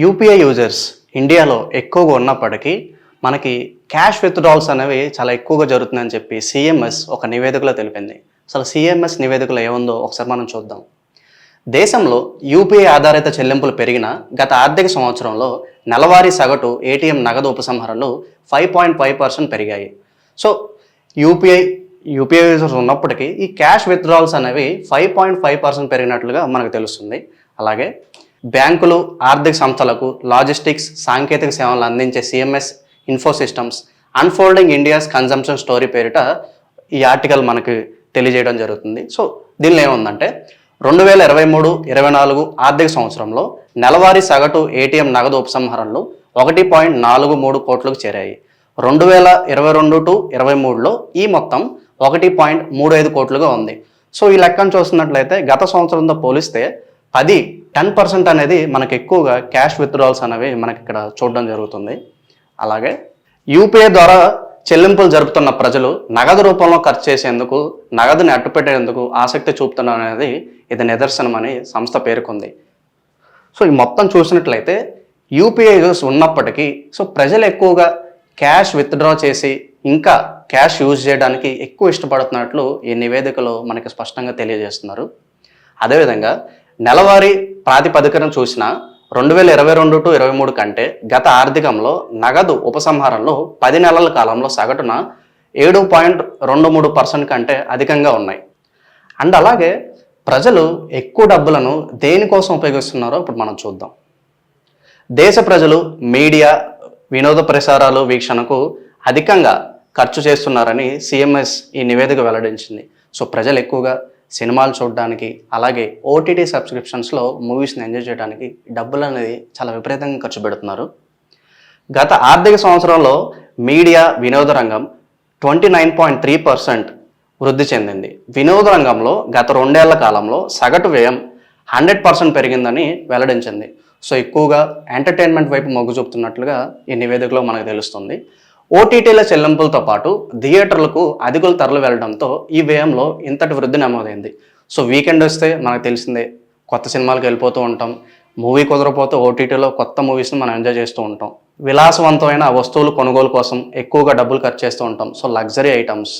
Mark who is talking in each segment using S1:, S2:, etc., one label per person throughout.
S1: UPI users ఇండియాలో ఎక్కువగా ఉన్నప్పటికీ మనకి క్యాష్ విత్డ్రాల్స్ అనేవి చాలా ఎక్కువగా జరుగుతుందని చెప్పి సిఎంఎస్ ఒక నివేదికలో తెలిపింది. అసలు సిఎంఎస్ నివేదికలో ఏముందో ఒకసారి మనం చూద్దాం. దేశంలో యూపీఐ ఆధారిత చెల్లింపులు పెరిగిన గత ఆర్థిక సంవత్సరంలో నెలవారీ సగటు ఏటీఎం నగదు ఉపసంహరణలు ఫైవ్ పాయింట్ ఫైవ్ పర్సెంట్ పెరిగాయి. సో యూపీఐ యూపీఐ యూజర్స్ ఉన్నప్పటికీ ఈ క్యాష్ విత్డ్రాల్స్ అనేవి ఫైవ్ పాయింట్ ఫైవ్ పర్సెంట్ పెరిగినట్లుగా మనకు తెలుస్తుంది. అలాగే బ్యాంకులు ఆర్థిక సంస్థలకు లాజిస్టిక్స్ సాంకేతిక సేవలు అందించే CMS info systems unfolding India's consumption story పేరిట ఈ ఆర్టికల్ మనకి తెలియజేయడం జరుగుతుంది. సో దీనిలో ఏముందంటే రెండు వేల ఇరవై మూడు ఇరవై నాలుగు ఆర్థిక సంవత్సరంలో నెలవారీ సగటు ఏటీఎం నగదు ఉపసంహరణలు ఒకటి పాయింట్ నాలుగు మూడు కోట్లకు చేరాయి. రెండు వేల ఇరవై రెండు టు ఇరవై మూడులో ఈ మొత్తం ఒకటి పాయింట్ మూడు ఐదు కోట్లుగా ఉంది. సో ఈ లెక్కను చూస్తున్నట్లయితే గత సంవత్సరంతో పోలిస్తే పది టెన్ పర్సెంట్ అనేది మనకి ఎక్కువగా క్యాష్ విత్డ్రాల్స్ అనేవి మనకి ఇక్కడ చూడడం జరుగుతుంది. అలాగే యూపీఐ ద్వారా చెల్లింపులు జరుపుతున్న ప్రజలు నగదు రూపంలో ఖర్చు చేసేందుకు నగదుని అట్టుపెట్టేందుకు ఆసక్తి చూపుతున్నారు అనేది ఇది నిదర్శనమని సంస్థ పేర్కొంది. సో ఈ మొత్తం చూసినట్లయితే యూపీఐ యూస్ ఉన్నప్పటికీ సో ప్రజలు ఎక్కువగా క్యాష్ విత్డ్రా చేసి ఇంకా క్యాష్ యూజ్ చేయడానికి ఎక్కువ ఇష్టపడుతున్నట్లు ఈ నివేదికలో మనకి స్పష్టంగా తెలియజేస్తున్నారు. అదేవిధంగా నెలవారీ ప్రాతిపదికన చూసిన రెండు వేల ఇరవై రెండు టు ఇరవై మూడు కంటే గత ఆర్థికంలో నగదు ఉపసంహారంలో పది నెలల కాలంలో సగటున ఏడు పాయింట్ రెండు మూడు పర్సెంట్ కంటే అధికంగా ఉన్నాయి. అండ్ అలాగే ప్రజలు ఎక్కువ డబ్బులను దేనికోసం ఉపయోగిస్తున్నారో ఇప్పుడు మనం చూద్దాం. దేశ ప్రజలు మీడియా వినోద ప్రసారాలు వీక్షణకు అధికంగా ఖర్చు చేస్తున్నారని సిఎంఎస్ ఈ నివేదిక వెల్లడించింది. సో ప్రజలు ఎక్కువగా సినిమాలు చూడడానికి అలాగే ఓటీటీ సబ్స్క్రిప్షన్స్లో మూవీస్ని ఎంజాయ్ చేయడానికి డబ్బులు అనేది చాలా విపరీతంగా ఖర్చు పెడుతున్నారు. గత ఆర్థిక సంవత్సరంలో మీడియా వినోద రంగం twenty nine point three percent వృద్ధి చెందింది. వినోద రంగంలో గత రెండేళ్ళ కాలంలో సగటు వ్యయం హండ్రెడ్ పర్సెంట్ పెరిగిందని వెల్లడించింది. సో ఎక్కువగా ఎంటర్టైన్మెంట్ వైపు మొగ్గు చూపుతున్నట్లుగా ఈ నివేదికలో మనకు తెలుస్తుంది. ఓటీటీల చెల్లింపులతో పాటు థియేటర్లకు అధికులు తరలి వెళ్ళడంతో ఈ వ్యయంలో ఇంతటి వృద్ధి నమోదైంది. సో వీకెండ్ వస్తే మనకు తెలిసిందే కొత్త సినిమాలకు వెళ్ళిపోతూ ఉంటాం. మూవీ కుదరపోతే ఓటీటీలో కొత్త మూవీస్ని మనం ఎంజాయ్ చేస్తూ ఉంటాం. విలాసవంతమైన వస్తువులు కొనుగోలు కోసం ఎక్కువగా డబ్బులు ఖర్చు చేస్తూ ఉంటాం. సో లగ్జరీ ఐటమ్స్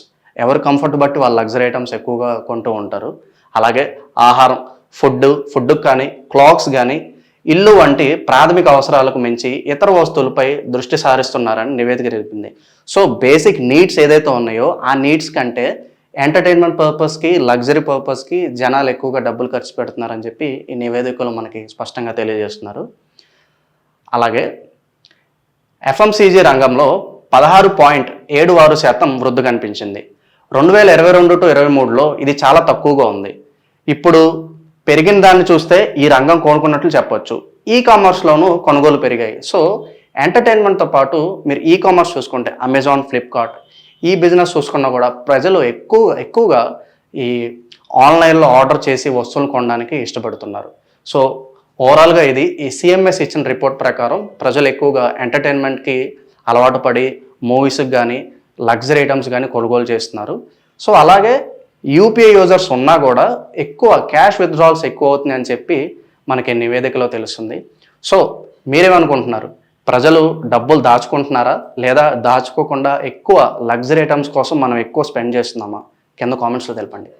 S1: ఎవరి కంఫర్ట్ బట్టి వాళ్ళు లగ్జరీ ఐటమ్స్ ఎక్కువగా కొంటూ ఉంటారు. అలాగే ఆహారం ఫుడ్ ఫుడ్కి కానీ క్లాక్స్ కానీ ఇల్లు వంటి ప్రాథమిక అవసరాలకు మించి ఇతర వస్తువులపై దృష్టి సారిస్తున్నారని నివేదిక తెలిపింది. సో బేసిక్ నీడ్స్ ఏదైతే ఉన్నాయో ఆ నీడ్స్ కంటే ఎంటర్టైన్మెంట్ పర్పస్కి లగ్జరీ పర్పస్కి జనాలు ఎక్కువగా డబ్బులు ఖర్చు పెడుతున్నారని చెప్పి ఈ నివేదికలు మనకి స్పష్టంగా తెలియజేస్తున్నారు. అలాగే ఎఫ్ఎంసీజీ రంగంలో పదహారు పాయింట్ ఏడు ఆరు శాతం వృద్ధి కనిపించింది. రెండు వేల ఇరవై రెండు టు ఇరవై మూడులో ఇది చాలా తక్కువగా ఉంది. ఇప్పుడు పెరిగిన దాన్ని చూస్తే ఈ రంగం కోలుకున్నట్లు చెప్పొచ్చు. ఈ కామర్స్లోనూ కొనుగోలు పెరిగాయి. సో ఎంటర్టైన్మెంట్తో పాటు మీరు ఈ కామర్స్ చూసుకుంటే అమెజాన్ ఫ్లిప్కార్ట్ ఈ బిజినెస్ చూసుకున్నా కూడా ప్రజలు ఎక్కువ ఎక్కువగా ఈ ఆన్లైన్లో ఆర్డర్ చేసి వస్తువులు కొనడానికి ఇష్టపడుతున్నారు. సో ఓవరాల్గా ఇది ఈ సిఎంఎస్ ఇచ్చిన రిపోర్ట్ ప్రకారం ప్రజలు ఎక్కువగా ఎంటర్టైన్మెంట్కి అలవాటు పడి మూవీస్కి కానీ లగ్జరీ ఐటమ్స్ కానీ కొనుగోలు చేస్తున్నారు. సో అలాగే యూపీఐ యూజర్స్ ఉన్నా కూడా ఎక్కువ క్యాష్ విత్డ్రాల్స్ ఎక్కువ అవుతున్నాయని అని చెప్పి మనకి నివేదికలో తెలుస్తుంది. సో మీరేమనుకుంటున్నారు? ప్రజలు డబ్బులు దాచుకుంటున్నారా? లేదా దాచుకోకుండా ఎక్కువ లగ్జరీ ఐటమ్స్ కోసం మనం ఎక్కువ స్పెండ్ చేస్తున్నామా? కింద కామెంట్స్లో తెలపండి.